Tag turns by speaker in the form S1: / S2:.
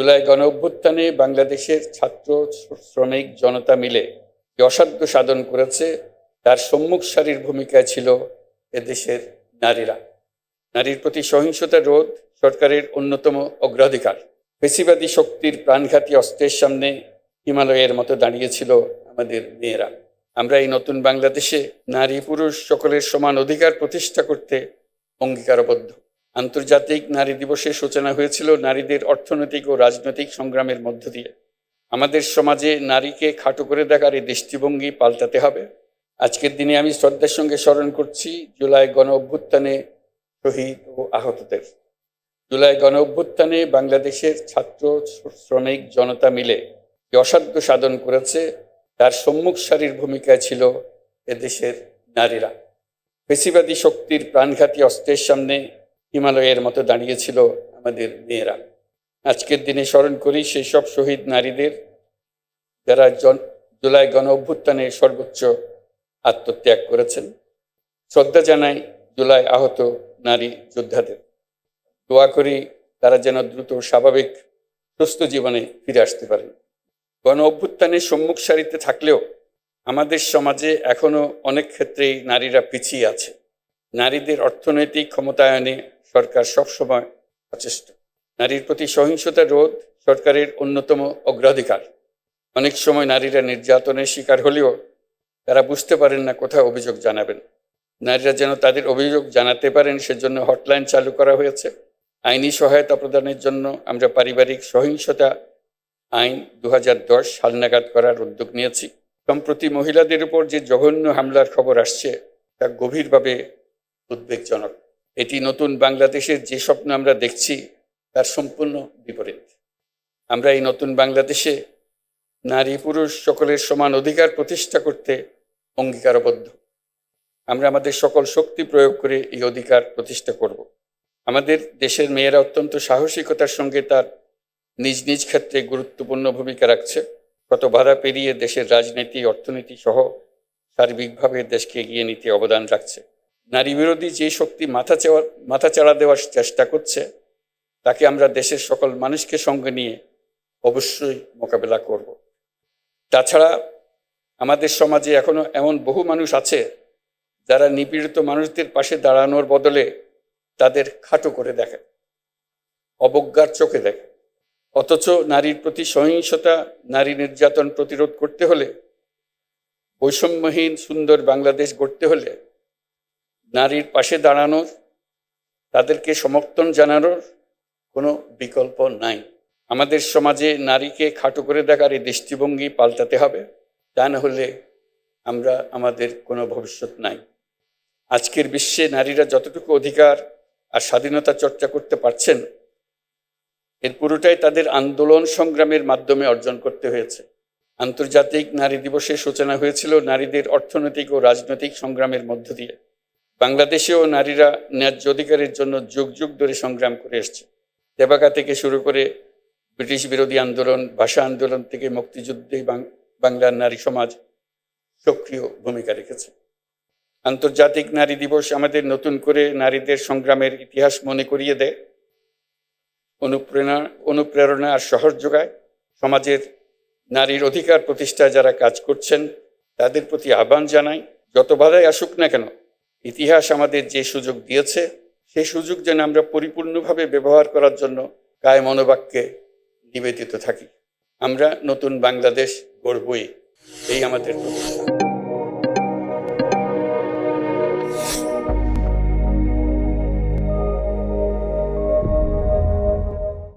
S1: জুলাই গণ অভ্যুত্থানে বাংলাদেশের ছাত্র শ্রমিক জনতা মিলে যে অসাধ্য সাধন করেছে, তার সম্মুখ সারির ভূমিকায় ছিল এদেশের নারীরা। নারীর প্রতি সহিংসতা রোধ সরকারের অন্যতম অগ্রাধিকার। পেশিবাদী শক্তির প্রাণঘাতী অস্ত্রের সামনে হিমালয়ের মতো দাঁড়িয়েছিল আমাদের মেয়েরা। আমরা এই নতুন বাংলাদেশে নারী পুরুষ সকলের সমান অধিকার প্রতিষ্ঠা করতে অঙ্গীকারবদ্ধ। আন্তর্জাতিক নারী দিবসের সূচনা হয়েছিল নারীদের অর্থনৈতিক ও রাজনৈতিক সংগ্রামের মধ্য দিয়ে। আমাদের সমাজে নারীকে খাটো করে দেখার এই দৃষ্টিভঙ্গি পাল্টাতে হবে। আজকের দিনে আমি শ্রদ্ধার সঙ্গে স্মরণ করছি জুলাই গণ অভ্যুত্থানে শহীদ ও আহতদের। জুলাই গণ অভ্যুত্থানে বাংলাদেশের ছাত্র শ্রমিক জনতা মিলে যে অসাধ্য সাধন করেছে, তার সম্মুখ সারির ভূমিকায় ছিল এদেশের নারীরা। পেশিবাদী শক্তির প্রাণঘাতী অস্ত্রের সামনে হিমালয়ের মতো দাঁড়িয়েছিল আমাদের মেয়েরা। আজকের দিনে স্মরণ করি সেই সব শহীদ নারীদের যারা জন, জুলাই গণ অভ্যুত্থানে সর্বোচ্চ আত্মত্যাগ করেছেন। শ্রদ্ধা জানাই জুলাই আহত নারী যোদ্ধাদের। দোয়া করি তারা যেন দ্রুত স্বাভাবিক সুস্থ জীবনে ফিরে আসতে পারেন গণ অভ্যুত্থানের সম্মুখ সারিতে থাকলেও আমাদের সমাজে এখনও অনেক ক্ষেত্রেই নারীরা পিছিয়ে আছে। নারীদের অর্থনৈতিক ক্ষমতায়নে সরকার সবসময় সচেষ্ট নারীর প্রতি সহিংসতা রোধ সরকারের অন্যতম অগ্রাধিকার। অনেক সময় নারীরা নির্যাতনের শিকার হলেও তারা বুঝতে পারেন না কোথায় অভিযোগ জানাবেন। নারীরা যেন তাদের অভিযোগ জানাতে পারেন সেজন্য হটলাইন চালু করা হয়েছে। আইনি সহায়তা প্রদানের জন্য আমরা পারিবারিক সহিংসতা আইন দু হাজার দশ হালনাগাদ করার উদ্যোগ নিয়েছি। সম্প্রতি মহিলাদের উপর যে জঘন্য হামলার খবর আসছে, তা গভীরভাবে উদ্বেগজনক। এটি নতুন বাংলাদেশের যে স্বপ্ন আমরা দেখছি, তার সম্পূর্ণ বিপরীত। আমরা এই নতুন বাংলাদেশে নারী, পুরুষ, সকলের সমান অধিকার প্রতিষ্ঠা করতে অঙ্গীকারবদ্ধ। আমরা আমাদের সকল শক্তি প্রয়োগ করে এই অধিকার প্রতিষ্ঠা করব। আমাদের দেশের মেয়েরা অত্যন্ত সাহসিকতার সঙ্গে তার নিজ নিজ ক্ষেত্রে গুরুত্বপূর্ণ ভূমিকা রাখছে। কত বাধা পেরিয়ে দেশের রাজনীতি, অর্থনীতি সহ সার্বিকভাবে দেশকে এগিয়ে নিতে অবদান রাখছে। নারী বিরোধী যে শক্তি মাথা চাওয়ার মাথা চাড়া দেওয়ার চেষ্টা করছে, তাকে আমরা দেশের সকল মানুষকে সঙ্গে নিয়ে অবশ্যই মোকাবেলা করব। তাছাড়া আমাদের সমাজে এখনও এমন বহু মানুষ আছে, যারা নিপীড়িত মানুষদের পাশে দাঁড়ানোর বদলে তাদের খাটো করে দেখে, অবজ্ঞার চোখে দেখে। অথচ নারীর প্রতি সহিংসতা, নারী নির্যাতন প্রতিরোধ করতে হলে, বৈষম্যহীন সুন্দর বাংলাদেশ গড়তে হলে নারীর পাশে দাঁড়ানোর, তাদেরকে সমর্থন জানানোর কোনো বিকল্প নাই। আমাদের সমাজে নারীকে খাটো করে দেখার এই দৃষ্টিভঙ্গি পাল্টাতে হবে, তা না হলে আমরা আমাদের কোনো ভবিষ্যৎ নাই। আজকের বিশ্বে নারীরা যতটুকু অধিকার আর স্বাধীনতা চর্চা করতে পারছেন, এর পুরোটাই তাদের আন্দোলন সংগ্রামের মাধ্যমে অর্জন করতে হয়েছে। আন্তর্জাতিক নারী দিবসের সূচনা হয়েছিল নারীদের অর্থনৈতিক ও রাজনৈতিক সংগ্রামের মধ্য দিয়ে। বাংলাদেশেও নারীরা ন্যায্য অধিকারের জন্য যুগ যুগ ধরে সংগ্রাম করে এসছে। দেবাকা থেকে শুরু করে ব্রিটিশ বিরোধী আন্দোলন, ভাষা আন্দোলন থেকে মুক্তিযুদ্ধে বাংলার নারী সমাজ সক্রিয় ভূমিকা রেখেছে। আন্তর্জাতিক নারী দিবস আমাদের নতুন করে নারীদের সংগ্রামের ইতিহাস মনে করিয়ে দেয়। অনুপ্রেরণা অনুপ্রেরণা আর সহজ যোগায় সমাজের নারীর অধিকার প্রতিষ্ঠায় যারা কাজ করছেন, তাদের প্রতি আহ্বান জানাই, যত বাধাই আসুক না কেন ইতিহাস আমাদের যে সুযোগ দিয়েছে, সেই সুযোগ যেন আমরা পরিপূর্ণভাবে ব্যবহার করার জন্য কায় মনোবাক্যে নিবেদিত থাকি। আমরা নতুন বাংলাদেশ গড়বই, এই আমাদের প্রতিষ্ঠা